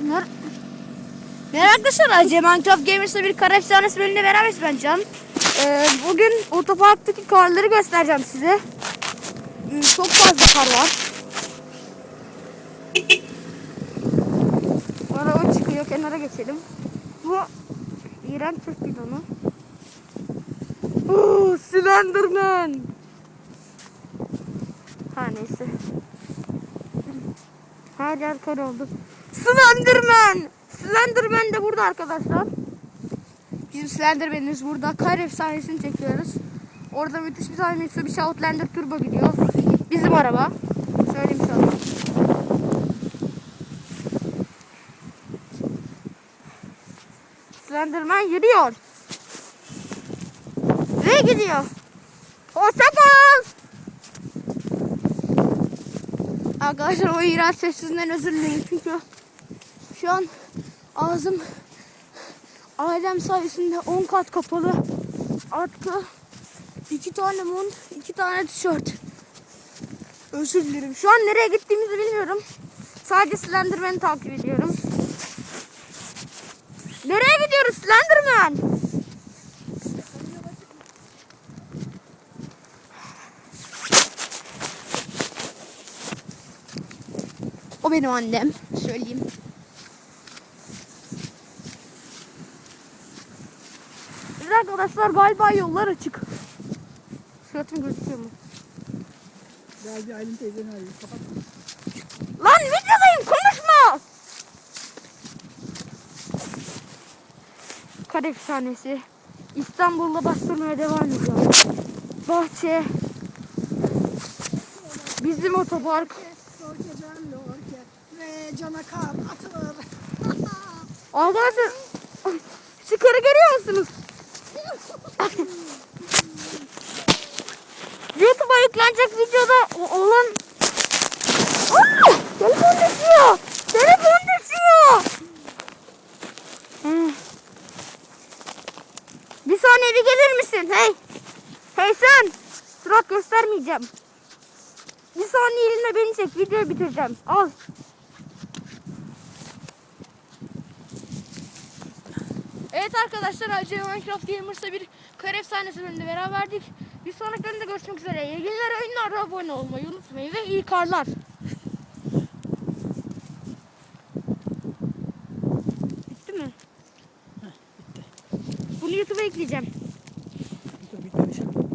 Mer arkadaşlar. Acı Minecraft Gamers'la bir kar efsanesi bölümünde beraberiz ben Can. Ee, bugün otoparktaki karları göstereceğim size. Hmm, Çok fazla kar var. Araba çıkıyor. Kenara geçelim. Bu iğrenç Türk bidonu. Oh, Slenderman. Ha neyse. Her yer kar oldu. Slenderman! Slenderman de burada arkadaşlar. Bizim Slenderman'imiz burada. Kar efsanesini çekiyoruz. Orada müthiş bir tane Mitsubishi Outlander Turbo gidiyor. Bizim araba. Söyleyeyim sana. Slenderman yürüyor. Ve gidiyor. Hoşça kal. Arkadaşlar o iğrenç sessizliğinden özür dilerim çünkü şu an ağzım ailem sayesinde 10 kat kapalı. Artı iki tane mont, iki tane tişört. Özür dilerim. Şu an nereye gittiğimizi bilmiyorum. Sadece Slenderman'i takip ediyorum. Nereye gidiyoruz Slenderman? O benim annem. Söyleyeyim. Arkadaşlar galiba yollar açık. Suratım gözüküyor mu? Gel bir Aylin teyzeni arayayım. Kapat. Lan videodayım konuşma. Kar efsanesi. İstanbul'da bastırmaya devam ediyor. Bahçe. Bizim otopark. Ve cana kar atılır. Arkadaşlar şu karı görüyor musunuz? YouTube'a yüklenecek videoda olan! Telefon düşüyor! Telefon düşüyor! Bir saniye bir gelir misin? Hey! Hey sen! Surat göstermeyeceğim. Bir saniye elinle beni çek. Videoyu bitireceğim. Al. Evet arkadaşlar Acı Minecraft Gamers'ta bir kar efsanesi bölümünde beraberdik. Bir sonraki bölümde görüşmek üzere. İyi günler oyunlara abone olmayı unutmayın ve iyi karlar. Bitti mi? Heh, bitti. Bunu YouTube'a ekleyeceğim. YouTube bitmemiş.